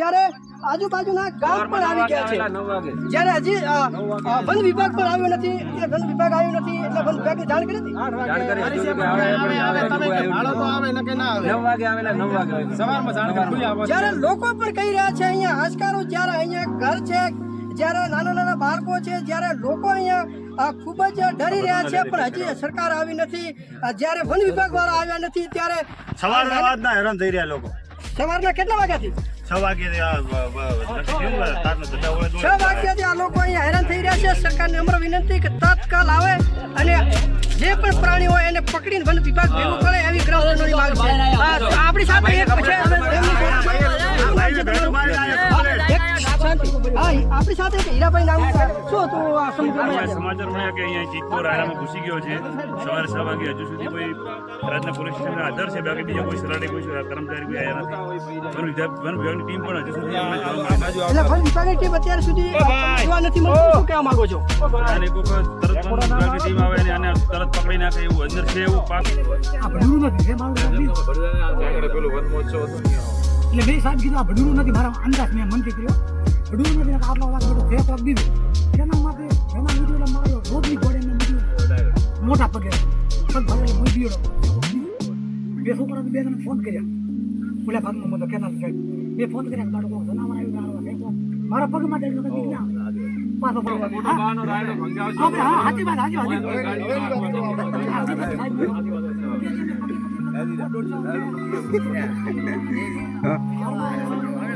ત્યારે આજુબાજુના ગામ પણ આવી ગયા છે. જ્યારે હજી વન વિભાગ પણ આવ્યો નથી એટલે વન વિભાગ આવ્યો નથી એટલે વન વિભાગની જાણ કરી હતી જ્યારે લોકો પણ કહી રહ્યા છે અહીંયા આજકારો જ્યારે અહીંયા ઘર છે જ્યારે નાના નાના બાળકો છે જ્યારે લોકો અહીંયા ખૂબ જ ડરી રહ્યા છે પણ હજી સરકાર આવી નથી. જ્યારે વન વિભાગ વાળા આવ્યા નથી ત્યારે સવારના હેરાન થઈ રહ્યા લોકો. સવારના કેટલા વાગ્યાથી? છ વાગે છ વાગ્યાથી આ લોકો અહીંયા હેરાન થઈ રહ્યા છે. સરકારને અમર વિનંતી કે તત્કાલ આવે અને જે પણ પ્રાણી હોય એને પકડીને વન વિભાગ ભેગું કરે એવી ગ્રામજનોની હા, આપણી સાથે હીરાભાઈ નામ શું હતું આ સમુદ્રમાં સમાચાર મળ્યા કે અહીંયા આરામાં ઘૂસી ગયો છે. સવારે છ વાગે હજુ સુધી કોઈ રાજના પોલીસ સ્ટેશનના આધાર છે બાકી બીજા કોઈ સલાહી કોઈ કર્મચારી કોઈ આવ્યા નથી. વન વિભાગની ટીમ પણ હજુ સુધી. એટલે વન વિભાગની ટીમ અત્યાર સુધી જોવા નથી મળતું. શું કહેવા માંગો છો? અને એક તરત વન વિભાગની ટીમ આવે. ને આને તરત પકડી નાખે એવું અંદર છે એવું પાક. આ ભડુરું નથી મારું. એટલે મેં સાહેબ કીધું આ ભડુરું નથી મારા અંદાજ મેં મનથી કર્યો. ભડુરું નથી આટલો વાત બધો ફેક વાગ દીધું તેના માટે એના એટલે મારો રોજની ઘોડે એમને બીજું મોટા પગે પગ ભાગે કોઈ બીડો બે છોકરા બે જણા ફોન કર્યા ઓલા ભાગનો મોટો કેનાલ સાહેબ બે ફોન કર્યા ગાડો જનાવર ફેંકો મારા પગ ના પડે હા હા.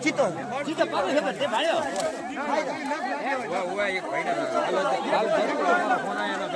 ચિત્તો ચિત્તો પાડો છે તે ભાડ્યો વાહ વાહ એક ભાઈના હાલ ફોન આયા